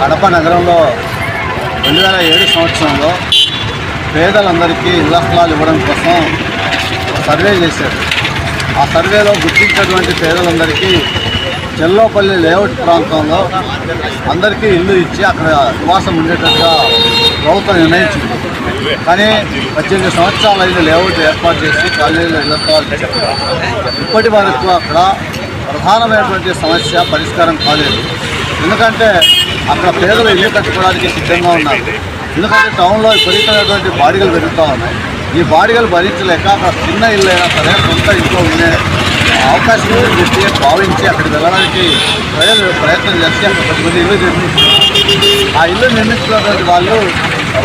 కడప నగరంలో రెండు వేల ఏడు సంవత్సరంలో పేదలందరికీ ఇళ్ళ స్థలాలు ఇవ్వడం కోసం సర్వే చేశారు. ఆ సర్వేలో గుర్తించినటువంటి పేదలందరికీ చెల్లోపల్లి లేఅవుట్ ప్రాంతంలో అందరికీ ఇల్లు ఇచ్చి అక్కడ నివాసం ఉండేటట్టుగా ప్రభుత్వం నిర్ణయించింది. కానీ పద్దెనిమిది సంవత్సరాలు అయితే లేఅవుట్ ఏర్పాటు చేసి కాలనీలో ఇళ్ళ స్థలాలు ఇప్పటి వరకు అక్కడ ప్రధానమైనటువంటి సమస్య పరిష్కారం కాలేదు. ఎందుకంటే అక్కడ పేదలు ఇల్లు కట్టుకోవడానికి సిద్ధంగా ఉన్నారు. ఎందుకంటే టౌన్లో విపరీతమైనటువంటి బాడిగలు పెరుగుతూ ఉన్నాయి. ఈ బాడిగలు భరించలేక అక్కడ చిన్న ఇల్లు అయినా సరే సొంత ఇంట్లో ఉండే అవకాశం వ్యక్తి భావించి అక్కడికి వెళ్ళడానికి ప్రజలు ప్రయత్నం చేసి అక్కడ కొద్దిమంది ఇల్లు నిర్మిస్తున్నారు. ఆ ఇల్లు నిర్మిస్తున్నటువంటి వాళ్ళు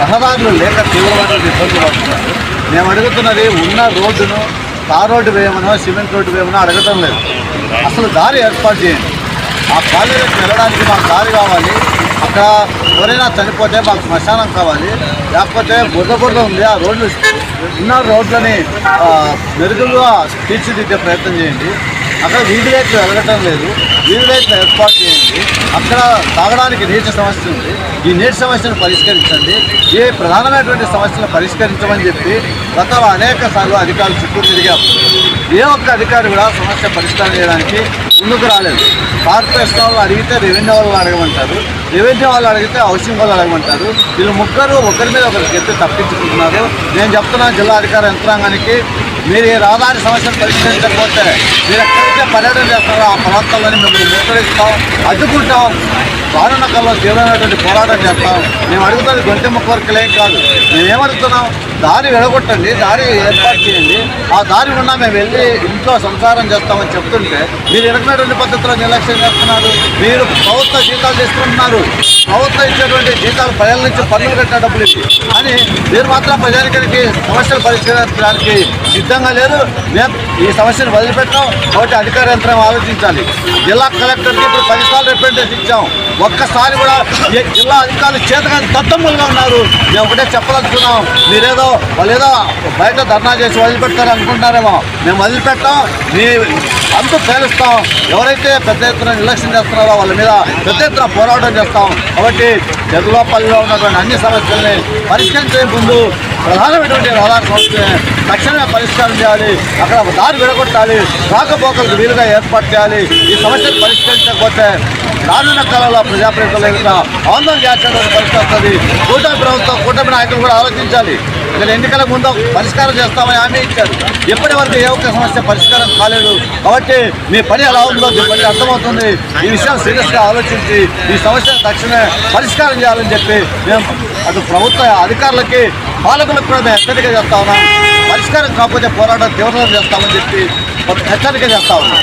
రహదారులు లేక తీవ్రమైనటువంటి ఇబ్బందులు పడుతున్నారు. మేము అడుగుతున్నది ఉన్న రోడ్డును తార్ రోడ్డు వేయమనో సిమెంట్ రోడ్డు వేయమనో అడగటం లేదు. అసలు దారి ఏర్పాటు చేయండి. ఆ కాలేజీకి వెళ్ళడానికి మాకు దారి కావాలి. అక్కడ ఎవరైనా చనిపోతే మాకు శ్మశానం కావాలి. లేకపోతే బుర్ర బుర్ర ఉంది ఆ రోడ్లు ఉన్న రోడ్లని మెరుగుగా తీర్చిదిద్దే ప్రయత్నం చేయండి. అక్కడ వీధి లైట్లు వెలగటం లేదు. వీధి లైట్లు ఏర్పాటు చేయండి. అక్కడ తాగడానికి నీటి సమస్య ఉంది. ఈ నీటి సమస్యను పరిష్కరించండి. ఈ ప్రధానమైనటువంటి సమస్యను పరిష్కరించమని చెప్పి గతంలో అనేక సార్లు అధికారులు చుట్టూ తిరిగాం. ఏ ఒక్క అధికారి కూడా సమస్య పరిష్కారం చేయడానికి ముందుకు రాలేదు. కార్పొరేషన్ వాళ్ళు అడిగితే రెవెన్యూ వాళ్ళు అడగమంటారు. రెవెన్యూ వాళ్ళు అడిగితే హౌసింగ్ వాళ్ళు అడగమంటారు. వీళ్ళు ముగ్గురు ఒకరి మీద ఒకరికి ఎత్తి తప్పించుకుంటున్నారు. నేను చెప్తున్నా జిల్లా అధికార యంత్రాంగానికి మీరు ఈ రహదారి సమస్యను పరిష్కరించకపోతే మీరు ఎక్కడైతే పర్యటన చేస్తారో ఆ ప్రాంతాల్లోని మిమ్మల్ని ముక్కరిస్తాం అడ్డుకుంటాం. రానున్న కాలంలో తీవ్రమైనటువంటి పోరాటం చేస్తాం. మేము అడుగుతుంది గొంతె ముక్క వరకులేం కాదు. మేమేమడుగుతున్నాం? దారి వెడగొట్టండి దారి ఏర్పాటు చేయండి. ఆ దారి ఉన్నా మేము వెళ్ళి ఇంట్లో సంసారం చేస్తామని చెప్తుంటే మీరు ఇరవైనటువంటి పద్ధతిలో నిర్లక్ష్యం చేస్తున్నారు. మీరు ప్రభుత్వ జీతాలు తీసుకుంటున్నారు. ప్రభుత్వం ఇచ్చేటువంటి జీతాలు ప్రజల నుంచి పన్నులు కట్టిన డబ్బులు ఇచ్చి అని మీరు మాత్రం ప్రజానికానికి సమస్యలు పరిష్కరించడానికి సిద్ధంగా లేదు మేము ఈ సమస్యను వదిలిపెట్టాం కాబట్టి అధికార యంత్రం ఆలోచించాలి. జిల్లా కలెక్టర్కి ఇప్పుడు పదిసార్లు రిప్రజెంటేషన్ ఇచ్చాం. ఒక్కసారి కూడా జిల్లా అధికారులు చేతగాని దత్తమ్ములుగా ఉన్నారు. మేము ఒకటే చెప్పదలుచుకున్నాం. మీరేదో వాళ్ళు ఏదో బయట ధర్నా చేసి వదిలిపెడతారు అనుకుంటున్నారేమో మేము వదిలిపెట్టాం. మీ అంత తేలుస్తాం. ఎవరైతే పెద్ద ఎత్తున నిర్లక్ష్యం చేస్తున్నారో వాళ్ళ మీద పెద్ద ఎత్తున పోరాటం చేస్తాం. కాబట్టి చెరులోపల్లిలో ఉన్నటువంటి అన్ని సమస్యల్ని పరిష్కరించే ముందు ప్రధానమైనటువంటి రహదారి సమస్యని తక్షణమే పరిష్కారం చేయాలి. అక్కడ దారి విడగొట్టాలి. రాకపోకలకు వీలుగా ఏర్పాటు చేయాలి. ఈ సమస్యను పరిష్కరించకపోతే రానున్న కాలంలో ప్రజాప్రతినిధుల ఎదుట ఆందోళన చేయాల్సిన పరిస్థితి వస్తుంది. కూటమి ప్రభుత్వం కూటమి నాయకులు కూడా ఆలోచించాలి. ఇక్కడ ఎన్నికల ముందు పరిష్కారం చేస్తామని హామీ ఇచ్చారు. ఇప్పటి వరకు ఏ ఒక్క సమస్య పరిష్కారం కాలేదు. కాబట్టి మీ పని ఎలా ఉందో మీ పని అర్థమవుతుంది. ఈ విషయం సీరియస్గా ఆలోచించి ఈ సమస్యను తక్షణమే పరిష్కారం చేయాలని చెప్పి మేము అటు ప్రభుత్వ అధికారులకి పాలకులకు కూడా మేము హెచ్చరిక చేస్తా ఉన్నాం. పరిష్కారం కాకపోతే పోరాటం తీవ్రంగా చేస్తామని చెప్పి హెచ్చరిక చేస్తా ఉన్నాం.